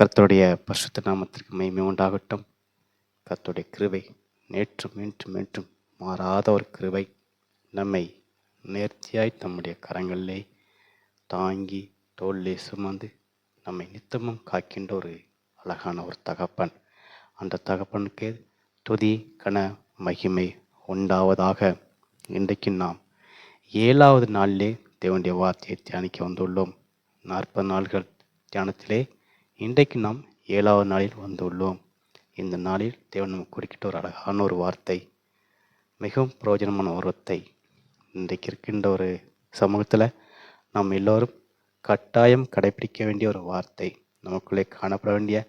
கர்த்தருடைய பசுத்த நாமத்திற்கு மகிமை உண்டாகட்டும். கர்த்தருடைய கிருவை நேற்றும் இன்றும் மீண்டும் மாறாத ஒரு கிருவை நம்மை நேர்த்தியாய் தம்முடைய கரங்களிலே தாங்கி தோளிலே சுமந்து நம்மை நித்தமும் காக்கின்ற ஒரு அழகான ஒரு தகப்பன். அந்த தகப்பனுக்கு துதி கன மகிமை உண்டாவதாக இன்றைக்கு நாம் ஏழாவது நாளிலே தேவனுடைய வார்த்தையை தியானிக்க வந்துள்ளோம். நாற்பது நாள்கள் தியானத்திலே இன்றைக்கு நாம் ஏழாவது நாளில் வந்துள்ளோம். இந்த நாளில் தேவன் நமக்கு குறிக்கிட்ட ஒரு அழகான ஒரு வார்த்தை மிகவும் பிரயோஜனமான ஒரு வார்த்தை. இன்றைக்கு இருக்கின்ற ஒரு சமூகத்தில் நாம் எல்லோரும் கட்டாயம் கடைபிடிக்க வேண்டிய ஒரு வார்த்தை. நமக்குள்ளே காணப்பட வேண்டிய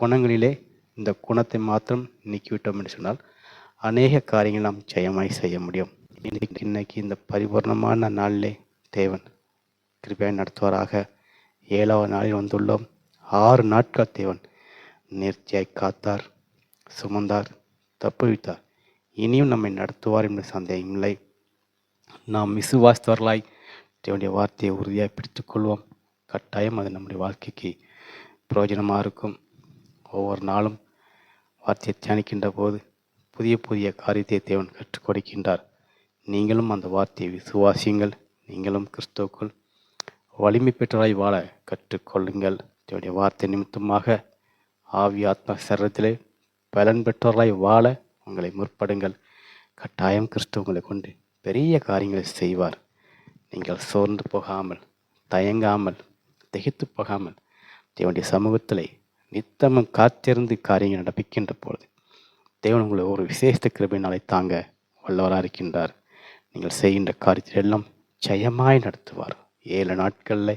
குணங்களிலே இந்த குணத்தை மாத்திரம் நீக்கிவிட்டோம் என்று சொன்னால் அநேக காரியங்கள் நாம் ஜெயமாய் செய்ய முடியும். இன்னைக்கு இன்னைக்கு இந்த பரிபூர்ணமான நாளிலே தேவன் கிருபையாய் நடத்துவாராக. ஏழாவது நாளில் வந்துள்ளோம். ஆறு நாட்கள் தேவன் நேர்த்தியாய் காத்தார் சுமந்தார் தப்புவித்தார். இனியும் நம்மை நடத்துவார் என்ற சந்தேகம் இல்லை. நாம் விசுவாசித்தவர்களாய் தேவனுடைய வார்த்தையை உறுதியாக பிடித்துக்கொள்வோம் கட்டாயம் அது நம்முடைய வாழ்க்கைக்கு பிரயோஜனமாக இருக்கும். ஒவ்வொரு நாளும் வார்த்தையை தியானிக்கின்ற போது புதிய புதிய காரியத்தை தேவன் கற்றுக் கொடுக்கின்றார். நீங்களும் அந்த வார்த்தையை விசுவாசியுங்கள். நீங்களும் கிறிஸ்துவுக்குள் வலிமை பெற்றவராய் வாழ கற்றுக்கொள்ளுங்கள். தேவனுடைய வார்த்தை நிமித்தமாக ஆவி ஆத்மா சரத்திலே பலன் பெற்றவர்களாய் வாழ உங்களை முற்படுங்கள். கட்டாயம் கிறிஸ்து உங்களை கொண்டு பெரிய காரியங்களை செய்வார். நீங்கள் சோர்ந்து போகாமல் தயங்காமல் திகைத்து போகாமல் தேவனுடைய சமூகத்தில் நித்தமும் காத்திருந்து காரியங்கள் நடப்பிக்கின்ற பொழுது தேவன் உங்களை ஒரு விசேஷ கிருபினாலே தாங்க வல்லவராக இருக்கின்றார். நீங்கள் செய்கின்ற காரியத்தில் எல்லாம் ஜெயமாய் நடத்துவார். ஏழு நாட்களில்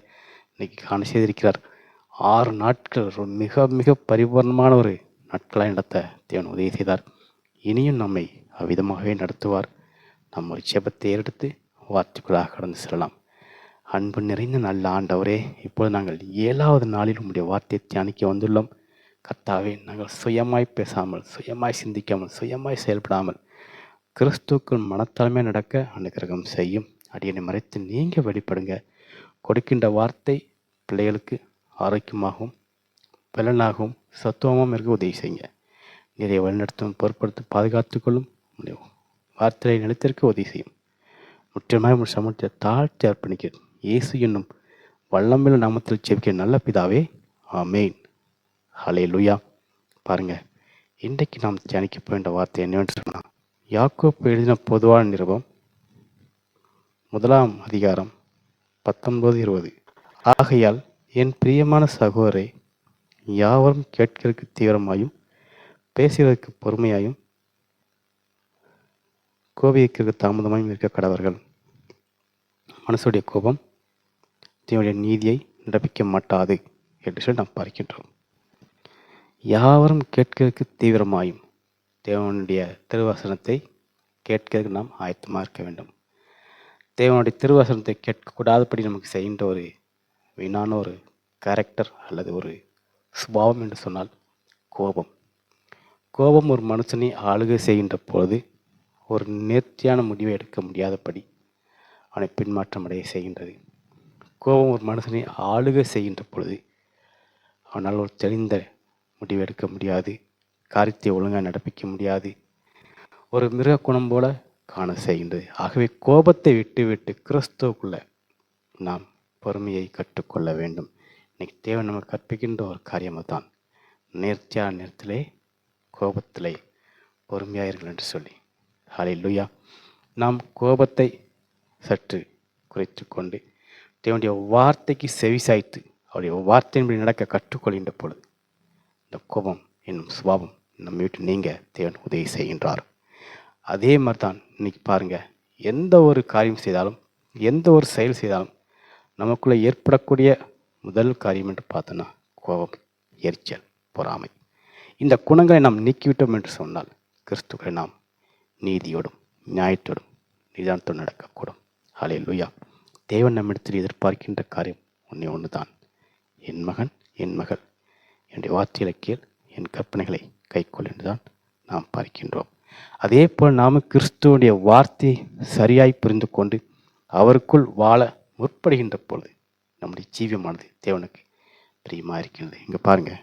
இன்றைக்கி காண செய்திருக்கிறார். ஆறு நாட்கள் மிக மிக பரிபூர்ணமான ஒரு நாட்களாக நடத்த தேவன் உதவி செய்தார். இனியும் நம்மை அவ்விதமாகவே நடத்துவார். நம்ம ஒரு ஜெபத்தை எடுத்து வார்த்தைக்குள்ளாக கடந்து செல்லலாம். அன்பு நிறைந்த நல்ல ஆண்டவரே இப்போது நாங்கள் ஏழாவது நாளில் உங்களுடைய வார்த்தையை தியானிக்க வந்துள்ளோம். கர்த்தாவே நாங்கள் சுயமாய் பேசாமல் சுயமாய் சிந்திக்காமல் சுயமாய் செயல்படாமல் கிறிஸ்துக்கள் மனத்தாழ்மை நடக்க அனுகிரகம் செய்யும். அடியனை மறைத்து நீங்கள் வெளிப்படுங்க. கொடுக்கின்ற வார்த்தை பிள்ளைகளுக்கு ஆரோக்கியமாகவும் பலனாகவும் சத்துவமாகவும் இருக்க உதவி செய்யுங்க. நிறைய வழிநடத்தும் பொருட்படுத்தி பாதுகாத்துக்கொள்ளும் முடியும் வார்த்தையை நிலைத்திருக்க உதவி செய்யும். முற்றிலுமாக உங்கள் சமூகத்தை தாழ்த்தி அர்ப்பணிக்கிறேன் இயேசு என்னும் வல்லமில்ல நாமத்தில் ஜெபிக்கிற நல்ல பிதாவே ஆமேன். ஹலே லுயா பாருங்க இன்றைக்கு நாம் தியானிக்க போகின்ற வார்த்தை என்னவென்று சொன்னால் யாக்கோப்பு எழுதின பொதுவான நிருபம் முதலாம் அதிகாரம் பத்தொன்பது இருபது. ஆகையால் என் பிரியமான சகோதரே யாவரும் கேட்கிறதுக்கு தீவிரமாயும் பேசுவதற்கு பொறுமையாயும் கோபிக்கிறதுக்கு தாமதமாயும் இருக்க கடவர்கள். மனசுடைய கோபம் தேவனுடைய நீதியை நடப்பிக்க மாட்டாது என்று சொல்லி நாம் பார்க்கின்றோம். யாவரும் கேட்கிறதுக்கு தீவிரமாயும் தேவனுடைய திருவசனத்தை கேட்கிறதுக்கு நாம் ஆயத்தமாக இருக்க வேண்டும். தேவனுடைய திருவசனத்தை கேட்கக்கூடாதபடி நமக்கு செய்கின்ற ஒரு வீணான ஒரு கேரக்டர் அல்லது ஒரு சுபாவம் என்று சொன்னால் கோபம். கோபம் ஒரு மனுஷனை ஆளுகை செய்கின்ற பொழுது ஒரு நேர்த்தியான முடிவை எடுக்க முடியாதபடி அவனை பின்மாற்றம் அடைய செய்கின்றது. கோபம் ஒரு மனுஷனை ஆளுகை செய்கின்ற பொழுது அவனால் ஒரு தெளிந்த முடிவு எடுக்க முடியாது. காரியத்தை ஒழுங்காக நடப்பிக்க முடியாது. ஒரு மிருக குணம் போல காண செய்கின்றது. ஆகவே கோபத்தை விட்டு விட்டு கிறிஸ்துவுக்குள்ள நாம் பொறுமையை கற்றுக்கொள்ள வேண்டும். இன்னைக்கு தேவன் நம்ம கற்பிக்கின்ற ஒரு காரியம் தான் நேர்த்தியான நேரத்திலே கோபத்திலே பொறுமையாயிருங்கள் என்று சொல்லி. ஹாலை லுயா நாம் கோபத்தை சற்று குறைத்து கொண்டு தேவனுடைய வார்த்தைக்கு செவிசாய்த்து அவருடைய வார்த்தையின்படி நடக்க கற்றுக்கொள்கின்ற பொழுது இந்த கோபம் என்னும் சுபாவம் நம்ம வீட்டு நீங்கள் தேவன் உதவி செய்கின்றார். அதே மாதிரி தான் இன்னைக்கு பாருங்கள் எந்த ஒரு காரியம் செய்தாலும் எந்த ஒரு செயல் செய்தாலும் நமக்குள்ளே ஏற்படக்கூடிய முதல் காரியம் என்று பார்த்தோன்னா கோபம் எரிச்சல் பொறாமை. இந்த குணங்களை நாம் நீக்கிவிட்டோம் என்று சொன்னால் கிறிஸ்துவை நாம் நீதியோடும் நியாயத்தோடும் நிதானத்தோடு நடக்கக்கூடும். ஹலே லுயா தேவன் நம்மிடத்தில் எதிர்பார்க்கின்ற காரியம் ஒன்றே ஒன்று தான் என் மகன் என் மகள் என்னுடைய வார்த்தைகளை கேள் என் கற்பனைகளை கைக்கொள் என்றுதான் நாம் பார்க்கின்றோம். அதே போல் நாம் கிறிஸ்துவனுடைய வார்த்தை சரியாய் புரிந்து கொண்டு அவருக்குள் வாழ முற்படுகின்ற பொழுது நம்முடைய ஜீவியமானது தேவனுக்கு பிரியமாக இருக்கிறது. இங்கே பாருங்கள்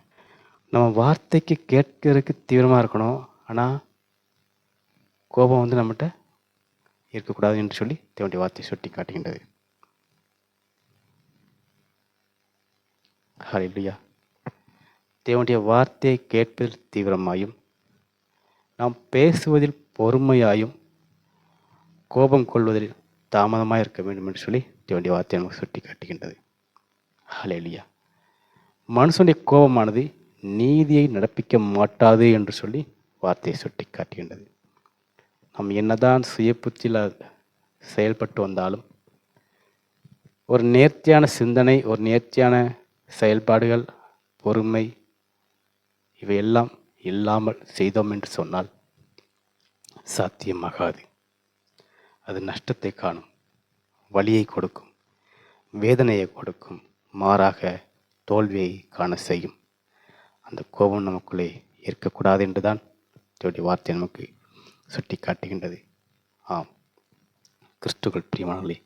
நம்ம வார்த்தைக்கு கேட்கறதுக்கு தீவிரமாக இருக்கணும். ஆனால் கோபம் வந்து நம்மகிட்ட இருக்கக்கூடாது என்று சொல்லி தேவனுடைய வார்த்தை சுட்டி காட்டுகின்றது இல்லையா தேவனுடைய வார்த்தையை கேட்பதில் தீவிரமாயும் நாம் பேசுவதில் பொறுமையாயும் கோபம் கொள்வதில் தாமதமாக இருக்க வேண்டும் என்று சொல்லி வேண்டிய வார்த்தை நமக்கு சுட்டி காட்டுகின்றது ஹalleluya மனுஷனுடைய கோபமானது நீதியை நடப்பிக்க மாட்டாது என்று சொல்லி வார்த்தையை சுட்டி காட்டுகின்றது நாம் என்னதான் சுய செயல்பட்டு வந்தாலும் ஒரு நேர்த்தியான சிந்தனை ஒரு நேர்த்தியான செயல்பாடுகள் பொறுமை இவையெல்லாம் இல்லாமல் செய்தோம் என்று சொன்னால் சாத்தியமாகாது. அது நஷ்டத்தை காணும். வலியை கொடுக்கும். வேதனையை கொடுக்கும். மாறாக தோல்வியை காண செய்யும். அந்த கோபம் நமக்குள்ளே இருக்கக்கூடாது என்று தான் தேவனுடைய வார்த்தை நமக்கு சுட்டி காட்டுகின்றது ஆம். கிறிஸ்துக்கள் பிரியமானே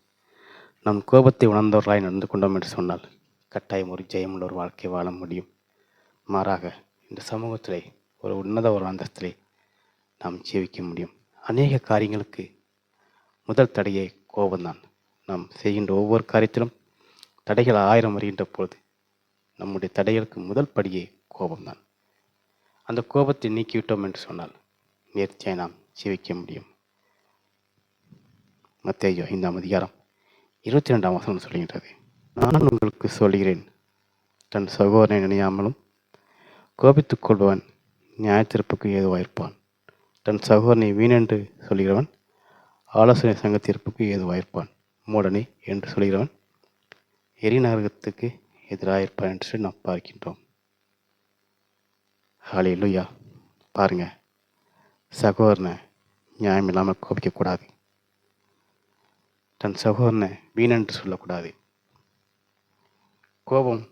நம் கோபத்தை உணர்ந்தவர்களாய் நடந்து கொண்டோம் என்று சொன்னால் கட்டாயம் ஒரு ஜெயமுள்ள ஒரு வாழ்க்கை வாழ முடியும். மாறாக இந்த சமூகத்திலே ஒரு உன்னத ஒரு அந்தஸ்திலே நாம் ஜீவிக்க முடியும். அநேக காரியங்களுக்கு முதல் தடையே கோபம்தான். நாம் செய்கின்ற ஒவ்வொரு காரியத்திலும் தடைகள் ஆயிரம் வருகின்ற பொழுது நம்முடைய தடைகளுக்கு முதல் படியே கோபம்தான். அந்த கோபத்தை நீக்கிவிட்டோம் என்று சொன்னால் நேர்த்தியாய் நாம் ஜீவிக்க முடியும். மத்தேயு ஐந்தாம் அதிகாரம் இருபத்தி ரெண்டாம் வசனம் சொல்கின்றது. நான் உங்களுக்கு சொல்கிறேன் தன் சகோதரனை நினையாமலும் கோபித்துக் கொள்பவன் நியாயத்தீர்ப்புக்கு ஏதுவாயிருப்பான் தன் சகோதரனை வீணென்று சொல்கிறவன் ஆலோசனை சங்கத்திற்புக்கு ஏதுவாயிருப்பான் மூடனே என்று சொல்கிறவன் எரிநரகத்துக்கு எதிராயிருப்பான் என்று சொல்லி நாம் பார்க்கின்றோம். ஹalleluya. பாருங்க சகோதரனை நியாயம் இல்லாமல் கோபிக்கக்கூடாது. தன் சகோதரனை வீணென்று சொல்லக்கூடாது. கோபம்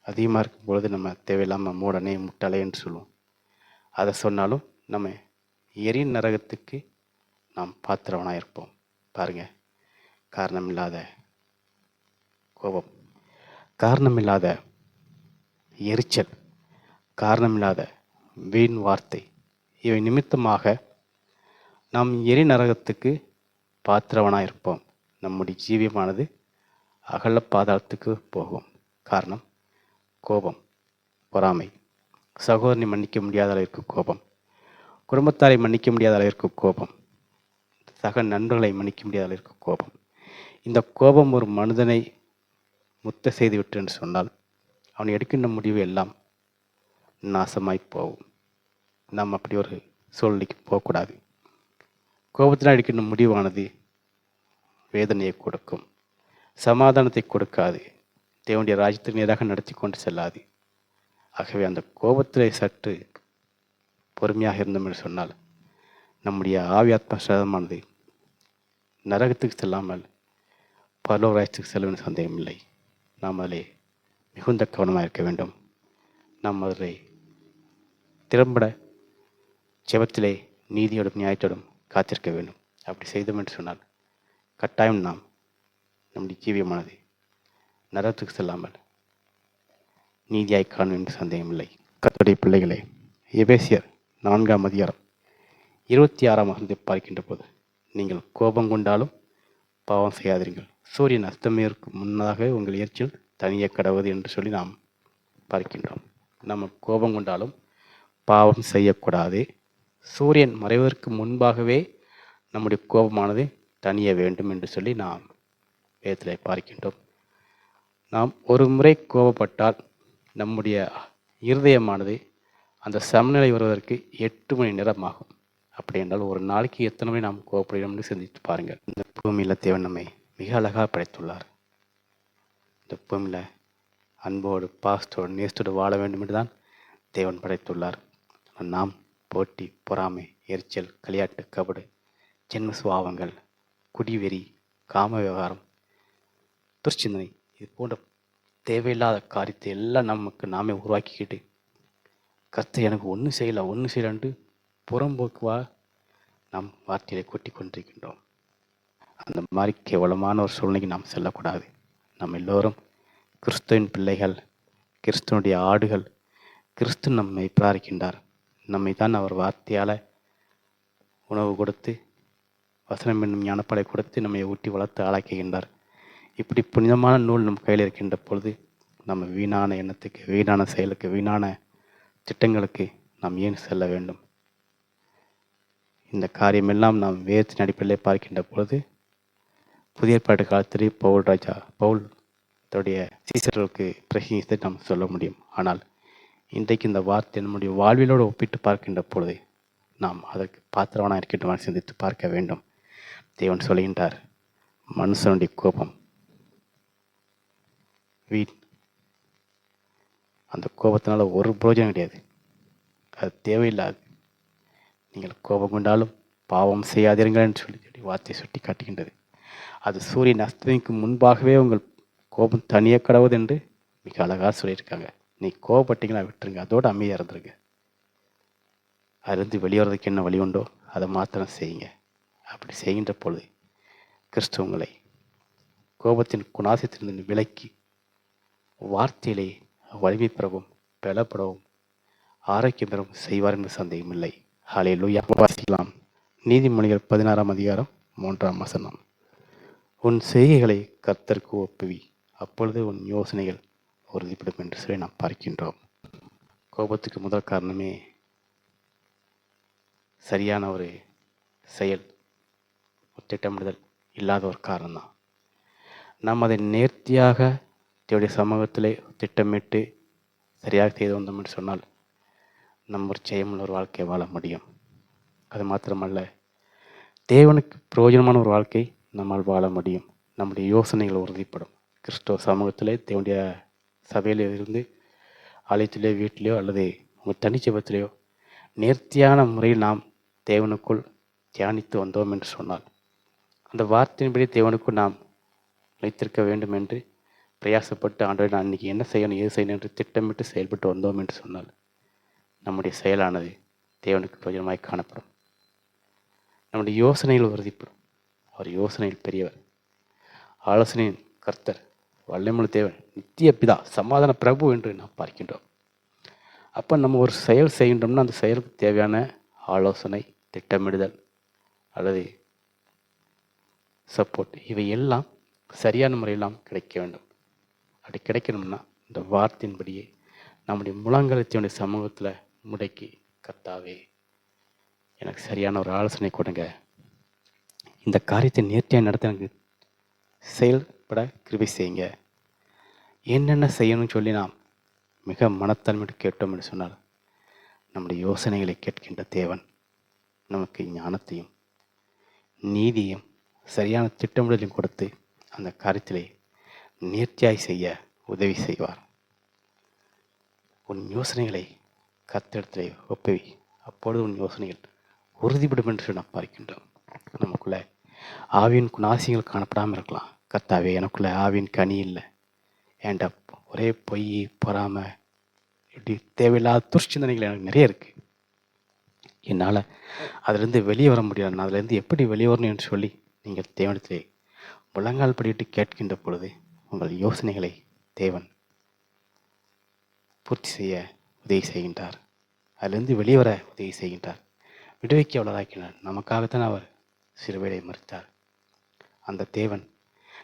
அதிகமாக இருக்கும் பொழுது நம்ம தேவையில்லாமல் மூடனே முட்டாளே என்று சொல்லுவோம். அதை சொன்னாலும் நம்ம எரி நரகத்துக்கு நாம் பாத்திரவனாக இருப்போம் பாருங்கள் காரணமில்லாத கோபம் காரணமில்லாத எரிச்சல் காரணமில்லாத வீண் வார்த்தை இவை நிமித்தமாக நாம் எரி நரகத்துக்கு பாத்திரவனாக இருப்போம் நம்முடைய ஜீவியமானது அகல பாதாளத்துக்கு போகும். காரணம் கோபம் பொறாமை. சகோதரனை மன்னிக்க முடியாத அளவிற்கு கோபம். குடும்பத்தாரை மன்னிக்க முடியாத அளவிற்கு கோபம். சக நண்பர்களை மன்னிக்க முடியாத அளவிற்கு கோபம். இந்த கோபம் ஒரு மனிதனை முத்த செய்துவிட்டு என்று சொன்னால் அவன் எடுக்கின்ற முடிவு எல்லாம் நாசமாய் போகும். நாம் அப்படி ஒரு சூழ்நிலைக்கு போகக்கூடாது. கோபத்தினால் எடுக்கின்ற முடிவானது வேதனையை கொடுக்கும். சமாதானத்தை கொடுக்காது. தேவனுடைய ராஜ்யத்திற்கு நேராக நடத்தி கொண்டு செல்லாது. ஆகவே அந்த கோபத்திலே சற்று பொறுமையாக இருந்தோம் என்று சொன்னால் நம்முடைய ஆவியாத்ம சதமானது நரகத்துக்கு செல்லாமல் பரலோராயத்துக்கு செல்லும் சந்தேகம் சந்தேகமில்லை. நாம் அதிலே மிகுந்த கவனமாக இருக்க வேண்டும். நாம் அதிலே திறம்பட ஜெபத்திலே நீதியோடும் நியாயத்தோடும் காத்திருக்க வேண்டும். அப்படி செய்தோம் என்று சொன்னால் கட்டாயம் நாம் நம்முடைய ஜீவியமானது நரத்துக்கு செல்லாமல் நீதியாய் காணும் என்று சந்தேகமில்லை. கத்துடைய பிள்ளைகளே எபேசியர் நான்காம் அதிகாரம் இருபத்தி ஆறாம் வசனத்தை பார்க்கின்ற போது நீங்கள் கோபம் கொண்டாலும் பாவம் செய்யாதீர்கள். சூரியன் அஸ்தமயருக்கு முன்னதாக உங்கள் எரிச்சல் தனிய கடவுது என்று சொல்லி நாம் பார்க்கின்றோம். நம்ம கோபம் கொண்டாலும் பாவம் செய்யக்கூடாது. சூரியன் மறைவதற்கு முன்பாகவே நம்முடைய கோபமானது தனிய வேண்டும் என்று சொல்லி நாம் வேதத்தில் பார்க்கின்றோம். நாம் ஒரு முறை கோபப்பட்டால் நம்முடைய இருதயமானது அந்த சமநிலை வருவதற்கு எட்டு மணி நேரம் ஆகும் அப்படி என்றால் ஒரு நாளைக்கு எத்தனை மணி நாம் கோபப்படுகிறோம் என்று சிந்தித்து பாருங்கள். இந்த பூமியில் தேவன் நம்மை மிக அழகாக படைத்துள்ளார். இந்த பூமியில் அன்போடு பாஸ்டோடு நேசத்தோடு வாழ வேண்டும் என்று தான் தேவன் படைத்துள்ளார். நாம் போட்டி பொறாமை எரிச்சல் களியாட்டு கபடு ஜென்ம சுவாவங்கள் குடிவெறி காம விவகாரம் துர்ச்சிந்தனை இது போன்ற தேவையில்லாத காரியத்தை எல்லாம் நமக்கு நாமே உருவாக்கிக்கிட்டு கத்தை எனக்கு ஒன்றும் செய்யலை ஒன்றும் செய்யலான்ட்டு புறம்போக்குவா நாம் வார்த்தையை கொட்டி கொண்டிருக்கின்றோம் அந்த மாதிரி கேவலமான ஒரு சூழ்நிலைக்கு நாம் செல்லக்கூடாது. நம்ம எல்லோரும் கிறிஸ்துவின் பிள்ளைகள் கிறிஸ்துவனுடைய ஆடுகள் கிறிஸ்து நம்மை பிரார்க்கின்றார் நம்மை தான் அவர் வார்த்தையால் உணவு கொடுத்து வசனம் என்னும் ஞானப்படை கொடுத்து நம்மை ஊட்டி வளர்த்து ஆளாக்குகின்றார். இப்படி புனிதமான நூல் நம் கையில் இருக்கின்ற பொழுது நம்ம வீணான எண்ணத்துக்கு வீணான செயலுக்கு வீணான திட்டங்களுக்கு நாம் ஏன் செல்ல வேண்டும்? இந்த காரியமெல்லாம் நாம் வேர்த்தின் அடிப்படையில் பார்க்கின்ற பொழுது புதிய ஏற்பாட்டு காலத்திலே பவுல் ராஜா பவுல் தன்னுடைய சீசர்களுக்கு பிரசங்கித்து நாம் சொல்ல முடியும். ஆனால் இன்றைக்கு இந்த வார்த்தை நம்முடைய வாழ்விலோடு ஒப்பிட்டு பார்க்கின்ற பொழுது நாம் அதற்கு பாத்திரவனாக இருக்கின்றவன் சிந்தித்து பார்க்க வேண்டும். தேவன் சொல்கின்றார் மனுஷனுடைய கோபம் வீண். அந்த கோபத்தினால ஒரு பிரயோஜனம் கிடையாது. அது தேவையில்லாது. நீங்கள் கோபம் கொண்டாலும் பாவம் செய்யாதீர்கள் என்று சொல்லி சொல்லி வார்த்தை சுட்டி காட்டுகின்றது அது சூரியன் அஸ்தமிக்கு முன்பாகவே உங்கள் கோபம் தனியே கடவுது என்று மிக அழகாக சொல்லியிருக்காங்க. நீ கோபப்பட்டீங்களா விட்டுருங்க. அதோடு அமைதியாக இருந்துருங்க. அதுலேருந்து வெளியேறதுக்கு என்ன வழி உண்டோ அதை மாத்திரம் செய்யுங்க. அப்படி செய்கின்ற பொழுது கிறிஸ்து உங்களை கோபத்தின் குணாசத்திலிருந்து விலக்கி வார்த்தையிலே வலிமை பெறவும் பலப்படவும் ஆரோக்கியம் பெறவும் செய்வார் என்று சந்தேகமில்லை. ஹாலே லூயா வாசிக்கலாம். நீதிமொழிகள் பதினாறாம் அதிகாரம் மூன்றாம் வசனம். உன் செய்கைகளை கர்த்தருக்கு ஒப்புவி. அப்பொழுது உன் யோசனைகள் உறுதிப்படும் என்று சொல்லி நாம் பார்க்கின்றோம். கோபத்துக்கு முதல் காரணமே சரியான ஒரு செயல் திட்டமிடுதல் இல்லாத ஒரு காரணம்தான். நாம் அதை நேர்த்தியாக தேவடைய சமூகத்திலே திட்டமிட்டு சரியாக செய்து வந்தோம் என்று சொன்னால் நம்ம ஒரு ஜெயமுள்ள ஒரு வாழ்க்கையை வாழ முடியும். அது மாத்திரமல்ல தேவனுக்கு பிரயோஜனமான ஒரு வாழ்க்கை நம்மால் வாழ முடியும். நம்முடைய யோசனைகள் உறுதிப்படும். கிறிஸ்தவ சமூகத்திலே தேவனுடைய சபையில் இருந்து ஆலயத்திலேயோ வீட்டிலேயோ அல்லது உங்கள் தனிச்சபத்திலேயோ நேர்த்தியான முறையில் நாம் தேவனுக்குள் தியானித்து வந்தோம் என்று சொன்னால் அந்த வார்த்தையின்படி தேவனுக்குள் நாம் வைத்திருக்க வேண்டும் என்று பிரயாசப்பட்டு ஆண்டவரை நான் இன்றைக்கி என்ன செய்யணும் ஏது செய்யணும் என்று திட்டமிட்டு செயல்பட்டு வந்தோம் என்று சொன்னால் நம்முடைய செயலானது தேவனுக்கு பிரயோஜனமாய் காணப்படும். நம்முடைய யோசனைகள் உறுதிப்படும். அவர் யோசனையில் பெரியவர். ஆலோசனையின் கர்த்தர் வல்லமுழு தேவன் நித்திய பிதா சமாதான பிரபு என்று நாம் பார்க்கின்றோம். அப்போ நம்ம ஒரு செயல் செய்கின்றோம்னா அந்த செயலுக்கு தேவையான ஆலோசனை திட்டமிடுதல் அல்லது சப்போர்ட் இவை எல்லாம் சரியான முறையில் நாம் கிடைக்க வேண்டும். அப்படி கிடைக்கணும்னா இந்த வார்த்தையின்படியே நம்முடைய முழங்கலத்தினுடைய சமூகத்தில் முடக்கி கத்தாவே. எனக்கு சரியான ஒரு ஆலோசனை கொடுங்க. இந்த காரியத்தை நேர்த்தியாக நடத்த எனக்கு செயல்பட கிருபை செய்யுங்க. என்னென்ன செய்யணும்னு சொல்லி நாம் மிக மனத்தன்மையோடு கேட்டோம் என்று சொன்னால் நம்முடைய யோசனைகளை கேட்கின்ற தேவன் நமக்கு ஞானத்தையும் நீதியும் சரியான திட்டமிடலையும் கொடுத்து அந்த காரியத்திலே நேர்த்தியாய் செய்ய உதவி செய்வார். உன் யோசனைகளை கத்திடத்திலே ஒப்பவி. அப்பொழுது உன் யோசனைகள் உறுதிப்படும் என்று நாம் பார்க்கின்றோம். நமக்குள்ள ஆவியின் குணாசியங்கள் காணப்படாமல் இருக்கலாம். கர்த்தாவே எனக்குள்ள ஆவியின் கனி இல்லை. ஏன்டா ஒரே பொய் பொறாமல் இப்படி தேவையில்லாத துஷ்சிந்தனைகள் எனக்கு நிறைய இருக்குது என்னால் அதிலேருந்து வெளியே வர முடியாது. நான் அதுலேருந்து எப்படி வெளியே வரணும் என்று சொல்லி நீங்கள் தேவனத்திலே முழங்கால் படியிட்டு கேட்கின்ற பொழுது உங்கள் யோசனைகளை தேவன் பூர்த்தி செய்ய உதவி செய்கின்றார். அதிலிருந்து வெளியே வர உதவி செய்கின்றார். விடுவிக்க அவ்வளோதாக்கினார் நமக்காகத்தான் அவர் சிறுவேளை மறுத்தார். அந்த தேவன்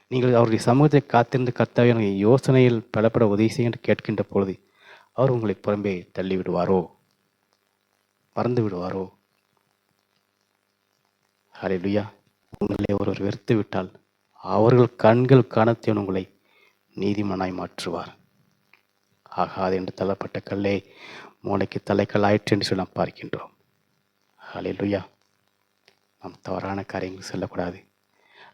நீங்கள் அவருடைய சமூகத்தை காத்திருந்து கர்த்தாவை எனக்கு யோசனையில் பலப்பட உதவி செய்ய என்று கேட்கின்ற பொழுது அவர் உங்களை புறம்பே தள்ளி விடுவாரோ மறந்து விடுவாரோ? ஹalleluya. உங்களை ஒருவர் வெறுத்து விட்டால் அவர்கள் கண்கள் காணத்தேன் உங்களை நீதிமனாய் மாற்றுவார். ஆகாது என்று தள்ளப்பட்ட கல்லே மூளைக்கு தலைக்கல் ஆயிற்று என்று சொல்லி நாம் பார்க்கின்றோம். ஹalleluya. நாம் தவறான காரியங்களுக்கு செல்லக்கூடாது.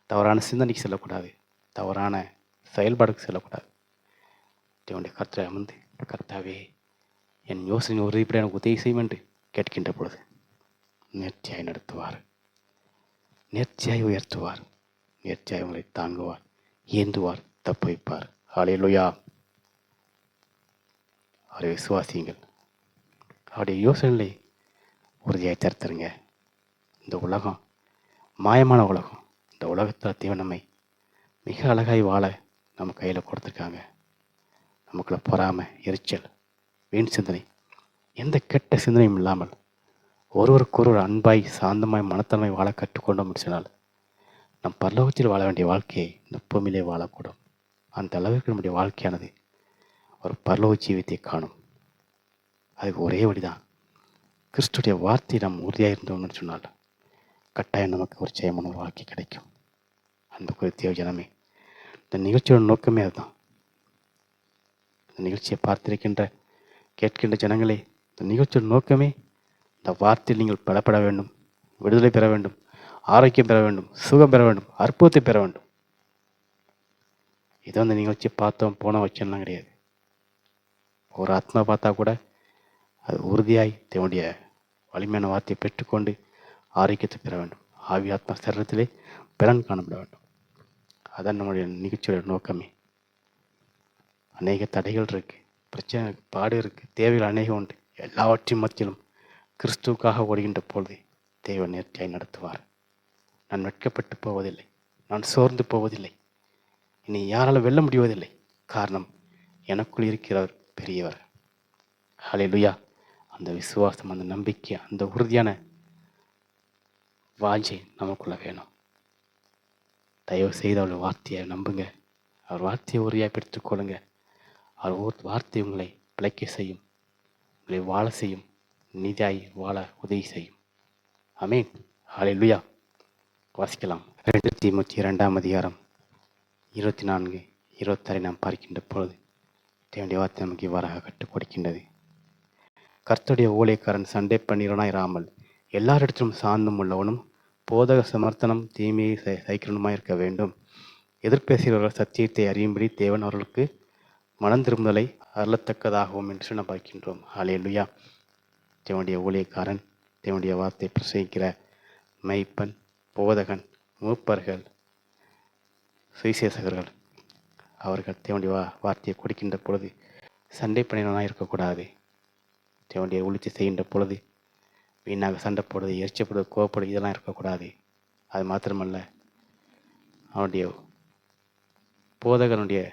தவறான சிந்தனைக்கு செல்லக்கூடாது. தவறான செயல்பாடுக்கு செல்லக்கூடாது. தேவனுடைய கர்த்தரை அமர்ந்து கர்த்தாவே என் யோசனை உறுதிப்பட எனக்கு உதவி செய்யும் என்று கேட்கின்ற பொழுது நேர்ச்சியாய் நடத்துவார். நேர்ச்சியாய் உயர்த்துவார். நேர்ச்சியாய் உங்களை தாங்குவார். ஏந்துவார் தப்பு வைப்பார் ஹalleluya அவரை விசுவாசியுங்கள். அவருடைய யோசனைகளை உறுதியாக தருத்தருங்க. இந்த உலகம் மாயமான உலகம் இந்த உலகத்தில் தீவனமை மிக அழகாய் வாழ நம்ம கையில் கொடுத்துருக்காங்க. நமக்குள்ள பொறாமை எரிச்சல் வீண் சிந்தனை எந்த கெட்ட சிந்தனையும் இல்லாமல் ஒருவருக்கொருவர் அன்பாய் சாந்தமாய் மனத்தன்மை வாழ கற்றுக்கொண்டோம் சொன்னால் நம் பரலோகத்தில் வாழ வேண்டிய வாழ்க்கையை இந்த பூமியிலே வாழக்கூடும். அந்த அளவிற்கு நம்முடைய வாழ்க்கையானது ஒரு பரலோக ஜீவித்தை காணும். அதுக்கு ஒரே வழிதான். கிறிஸ்துடைய வார்த்தை நாம் உறுதியாக இருந்தோம்னு சொன்னால் கட்டாயம் நமக்கு ஒரு ஜெயமான ஒரு வாழ்க்கை கிடைக்கும். அந்த தேவ ஜனமே இந்த நிகழ்ச்சியோட நோக்கமே அதுதான். இந்த நிகழ்ச்சியை பார்த்திருக்கின்ற கேட்கின்ற ஜனங்களே இந்த நிகழ்ச்சியோட நோக்கமே இந்த வார்த்தையில் நீங்கள் பலப்பட வேண்டும் விடுதலை பெற வேண்டும் ஆரோக்கியம் பெற வேண்டும் சுகம் பெற வேண்டும் அற்புதத்தை பெற வேண்டும். இதோ அந்த நிகழ்ச்சி பார்த்தோம் போன வச்சோம்லாம் கிடையாது. ஒரு ஆத்மா பார்த்தா கூட அது உறுதியாய் தேவனுடைய வலிமையான வார்த்தையை பெற்றுக்கொண்டு ஆரோக்கியத்தை பெற வேண்டும். ஆவி ஆத்மா சரீரத்திலே பலன் காணப்பட வேண்டும். அதான் நம்முடைய நிகழ்ச்சியோட நோக்கமே. அநேக தடைகள் இருக்கு. பிரச்சனை பாடு இருக்கு. தேவைகள் அநேகம் உண்டு. எல்லாவற்றையும் மத்தியிலும் கிறிஸ்துவுக்காக ஓடுகின்ற பொழுது தேவ நேர்த்தியாய் நடத்துவார். நான் வெட்கப்பட்டு போவதில்லை. நான் சோர்ந்து போவதில்லை. இனி யாரால் வெல்ல முடிவதில்லை. காரணம் எனக்குள் இருக்கிறவர் பெரியவர். ஹalleluya. அந்த விசுவாசம் அந்த நம்பிக்கை அந்த உறுதியான வாஞ்சை நமக்குள்ளே வேணும். தயவு செய்து அவருடைய வார்த்தையை நம்புங்க. அவர் வார்த்தையை உறுதியாக பிடித்துக்கொள்ளுங்க அவர் ஒரு வார்த்தை உங்களை பிழைக்க செய்யும் உங்களை வாழ செய்யும் நீதியாய் வாழ உதவி செய்யும். அமீன் லுயா வாசிக்கலாம். ரெண்டாயிரத்தி தீமுத்தி இரண்டாம் அதிகாரம் இருபத்தி நான்கு இருபத்தாறை நாம் பார்க்கின்ற பொழுது தேவனுடைய வார்த்தை நமக்கு இவ்வாறாக கற்றுக் கொடுக்கின்றது. கர்த்தருடைய ஊழியக்காரன் சண்டை பண்ணிறனாய் எல்லாரிடத்திலும் சார்ந்தும் உள்ளவனும் போதக சமர்த்தனம் தீமையை சை- சகிக்கிறவனுமாய் இருக்க வேண்டும். எதிர்பேசுகிறவர்கள் சத்தியத்தை அறியும்படி தேவன் அவர்களுக்கு மனம் திரும்புதலை அருளத்தக்கதாகவும் என்று நாம் பார்க்கின்றோம். ஹalleluya. தேவனுடைய ஊழியக்காரன் தேவனுடைய வார்த்தை பிரசங்கிக்கிற மெய்ப்பன் போதகன் மூப்பர்கள் சுவிசேஷகர்கள் அவர்கள் தேவனுடைய வா வார்த்தையை கொடுக்கின்ற பொழுது சண்டை பண்ணினவனாக இருக்கக்கூடாது. தேவனுடைய ஒழித்து செய்கின்ற பொழுது வீணாக சண்டை போடுறது எரிச்சப்படுவது கோவப்படுவது இதெல்லாம் இருக்கக்கூடாது. அது மாத்திரமல்ல. அவனுடைய போதகனுடைய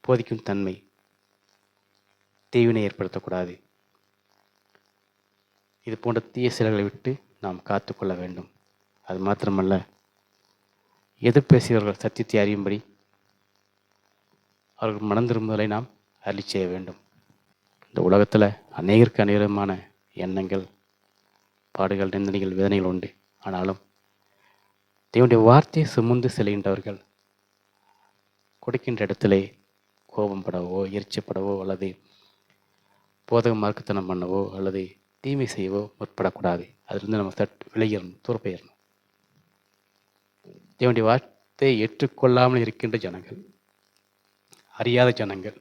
போதிக்கும் தன்மை தீவினை ஏற்படுத்தக்கூடாது. இது போன்ற தீய செயல்களை விட்டு நாம் காத்துக்கொள்ள வேண்டும். அது மாத்திரமல்ல. எதிர்பேசியவர்கள் சத்தியத்தை அறியும்படி அவர்கள் மனம் திரும்புதலை நாம் அருளி செய்ய வேண்டும். இந்த உலகத்தில் அநேகருக்கு அநேகமான எண்ணங்கள் பாடுகள் நிந்தனைகள் வேதனைகள் உண்டு. ஆனாலும் தேவனுடைய வார்த்தையை சுமந்து செல்கின்றவர்கள் கொடுக்கின்ற இடத்திலே கோபம் படவோ எரிச்சப்படவோ அல்லது போதக மார்க்கத்தனம் பண்ணவோ அல்லது தீமை செய்யவோ முற்படக்கூடாது. அதிலிருந்து நம்ம சட் விலகிடணும் தூரப்பெயரணும் தேவனுடைய வார்த்தையை ஏற்றுக்கொள்ளாமல் இருக்கின்ற ஜனங்கள் அறியாத ஜனங்கள்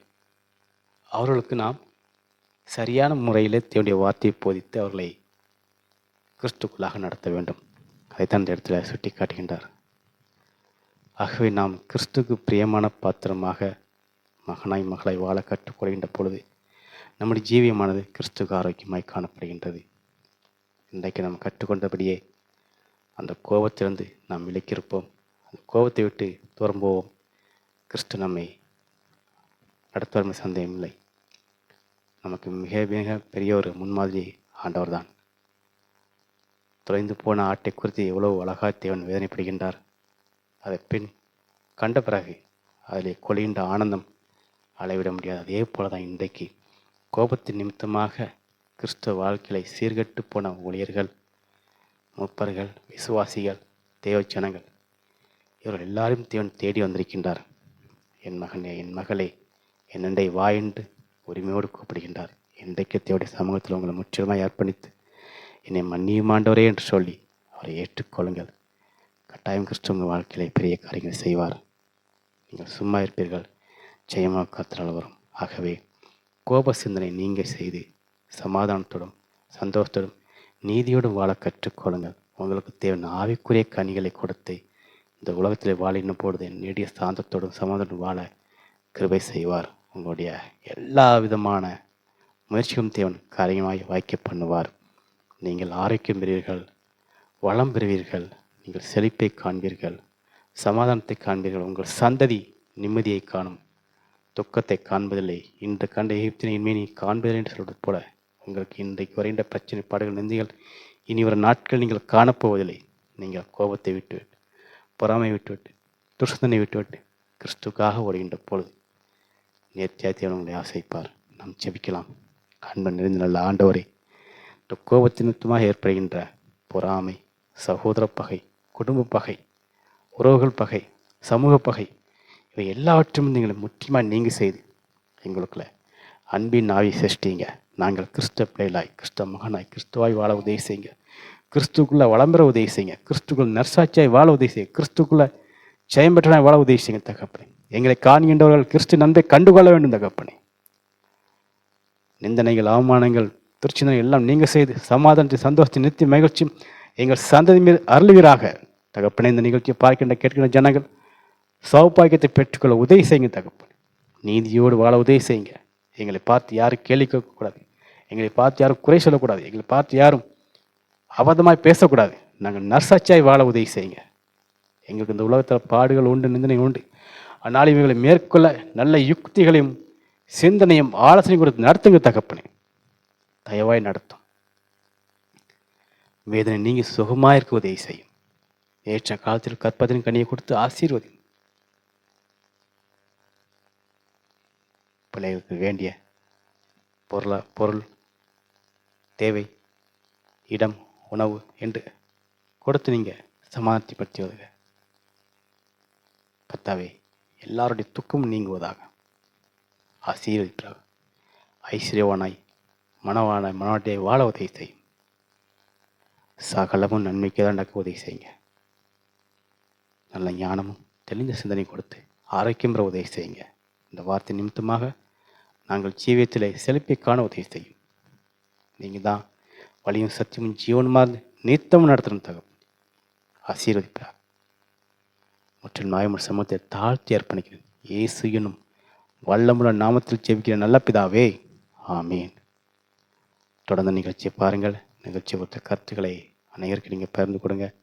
அவர்களுக்கு நாம் சரியான முறையில் தேவனுடைய வார்த்தையை போதித்து அவர்களை கிறிஸ்துக்குள்ளாக நடத்த வேண்டும். அதைத்தான் இந்த இடத்துல சுட்டி காட்டுகின்றார் ஆகவே நாம் கிறிஸ்துக்கு பிரியமான பாத்திரமாக மகனாய் மகளாய் வாழ கற்றுக்கொள்கின்ற பொழுது நம்முடைய ஜீவியமானது கிறிஸ்துக்கு ஆரோக்கியமாய் காணப்படுகின்றது. இன்றைக்கு நாம் கற்றுக்கொண்டபடியே அந்த கோபத்திலிருந்து நாம் விலக்கியிருப்போம் அந்த கோபத்தை விட்டு தூரம் போவோம். கிறிஸ்து நம்மை நடத்துவரும் சந்தேகமில்லை. நமக்கு மிக மிக பெரிய ஒரு முன்மாதிரி ஆண்டவர் தான் தொலைந்து போன ஆட்டை குறித்து எவ்வளவு அழகாக தேவன் வேதனைப்படுகின்றார். அதை பின் கண்ட பிறகு அதில் கொலைகின்ற ஆனந்தம் அளவிட முடியாது. அதே போல தான் இன்றைக்கு கோபத்தின் நிமித்தமாக கிறிஸ்துவ வாழ்க்கையை சீர்கட்டு போன ஊழியர்கள் முப்பர்கள் விசுவாசிகள் தேவச்சனங்கள் இவர்கள் எல்லாரும் தேவன் தேடி வந்திருக்கின்றார். என் மகனே என் மகளே என்னண்டை வா என்று உரிமையோடு கூப்பிடுகின்றார். இன்றைக்கு தேவடைய சமூகத்தில் உங்களை முற்றிலுமாய் அர்ப்பணித்து என்னை மன்னியுமாண்டவரே என்று சொல்லி அவரை ஏற்றுக்கொள்ளுங்கள். கட்டாயம் கிறிஸ்து உங்கள் வாழ்க்கையிலே பெரிய காரியங்களை செய்வார். நீங்கள் சும்மா இருப்பீர்கள். ஜெயமாக கத்தரால் வரும். ஆகவே கோப சிந்தனை நீங்கள் செய்து சமாதானத்தோடும் சந்தோஷத்தோடும் நீதியோடும் வாழ கற்றுக்கொள்ளுங்கள். உங்களுக்கு தேவையான ஆவிக்குரிய கனிகளை கொடுத்து இந்த உலகத்தில் வாழின பொழுது நீடிய சாந்தத்தோடும் சமாதானம் வாழ கிருபை செய்வார். உங்களுடைய எல்லா விதமான முயற்சியும் தேவன் காரியமாய் வாய்க்க பண்ணுவார். நீங்கள் ஆரோக்கியம் பெறுவீர்கள் வளம் பெறுவீர்கள் நீங்கள் செழிப்பை காண்பீர்கள் சமாதானத்தை காண்பீர்கள். உங்கள் சந்ததி நிம்மதியை காணும். துக்கத்தை காண்பதில்லை. இன்று கண்ட எகிப்தினை இனிமே நீ காண்பதில்லை என்று சொல்வது போல உங்களுக்கு இன்றைக்கு வரைந்த பிரச்சனை பாடுகள் நிந்திகள் இனி ஒரு நாட்கள் நீங்கள் காணப்போவதில்லை. நீங்கள் கோபத்தை விட்டுவிட்டு பொறாமை விட்டுவிட்டு துஷ்டனை விட்டுவிட்டு கிறிஸ்துக்காக ஓடுகின்ற பொழுது நேர்த்தியாத்தியவன் உங்களை ஆசைப்பார் நாம் செபிக்கலாம் அன்பன் நிறைந்த நல்ல ஆண்டவரை கோபத்தின் நிமித்தமாக ஏற்படுகின்ற பொறாமை சகோதர பகை குடும்ப பகை உறவுகள் பகை சமூக பகை இவை எல்லாவற்றும் நீங்கள் முற்றிலுமாக நீங்கள் செய்து எங்களுக்குள்ள அன்பின் ஆவி சிருஷ்டிங்க. நாங்கள் கிறிஸ்த பிள்ளைகளாய் கிறிஸ்துவ மகனாய் கிறிஸ்துவாய் வாழ உதவி செய்யுங்க. கிறிஸ்துக்குள்ளே வளம்பெற உதவி செய்யுங்க. கிறிஸ்துக்குள் நர்சாட்சியாய் வாழ உதவி செய்யுங்க. கிறிஸ்துக்குள்ளே ஜெயம்பெற்றனாய் வாழ உதவி செய்யுங்க தகப்பனே. எங்களை காண்கின்றவர்கள் கிறிஸ்து நன்மை கண்டுகொள்ள வேண்டும் தகப்பனே. நிந்தனைகள் அவமானங்கள் திருச்சிந்தனை எல்லாம் நீங்கள் செய்து சமாதானத்தை சந்தோஷத்தை நித்திய மகிழ்ச்சியும் எங்கள் சந்ததி மீது அருள்வீராக. தகப்பனை இந்த நிகழ்ச்சியை பார்க்கின்ற கேட்கின்ற ஜனங்கள் சௌபாகியத்தை பெற்றுக்கொள்ள உதவி செய்யுங்க தகப்பன். நீதியோடு வாழ உதவி செய்யுங்க. எங்களை பார்த்து யாரும் கேள்வி கேட்கக்கூடாது. எங்களை பார்த்து யாரும் குறை சொல்லக்கூடாது. எங்களை பார்த்து யாரும் அபத்தமாக பேசக்கூடாது. நாங்கள் நர்சாட்சியாய் வாழ உதவி செய்யுங்க. எங்களுக்கு இந்த உலகத்தில் பாடுகள் உண்டு நிந்தனை உண்டு. ஆனால் இவங்களை மேற்கொள்ள நல்ல யுக்திகளையும் சிந்தனையும் ஆலோசனை கொடுத்து நடத்துங்க தகப்பனே. தயவாய் நடத்தும். வேதனை நீங்க சுகமாக இருக்குவதை செய்யும். ஏற்ற காலத்தில் கற்பதின் கனியை கொடுத்து ஆசீர்வதி பிள்ளைகளுக்கு வேண்டிய பொருளா பொருள் தேவை இடம் உணவு என்று கொடுத்து நீங்கள் சமாதானத்தைப்படுத்தி கத்தாவே எல்லாருடைய துக்கமும் நீங்குவதாக. ஆசீர்வதிப்பாக ஐஸ்வர்யவானாய். மனவான மனவாட்டியை வாழ உதவி செய்யும். சகலமும் நன்மைக்கு தான் நடக்க உதவி செய்யுங்க. நல்ல ஞானமும் தெளிந்த சிந்தனை கொடுத்து ஆரோக்கியம் பெற உதவி செய்யுங்க. இந்த வார்த்தை நிமித்தமாக நாங்கள் ஜீவியத்தில் செழிப்பை காண உதவி செய்யும். நீங்கள் தான் வழியும் சத்தியமும் ஜீவனுமாக இருந்து நித்தமும் நடத்தணும் தகவல் ஆசீர்வதிப்பார். மற்றும் நாயமர் சமூகத்தை தாழ்த்தி அர்ப்பணிக்கிறேன். இயேசு எனும் வல்லமுள்ள நாமத்தில் ஜெபிக்கிற நல்ல பிதாவே. ஆமீன். தொடர்ந்து நிகழ்ச்சியை பாருங்கள். நிகழ்ச்சி ஒத்த கருத்துக்களை அனைவருக்கு நீங்கள் பகிர்ந்து கொடுங்க.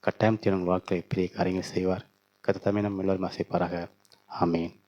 கட்டாயம் தீரன் வாழ்க்கை பெரிய காரியங்கள் செய்வார். கத்தமே நம் எல்லோரும் ஆசைப்பாராக ஆமீன்.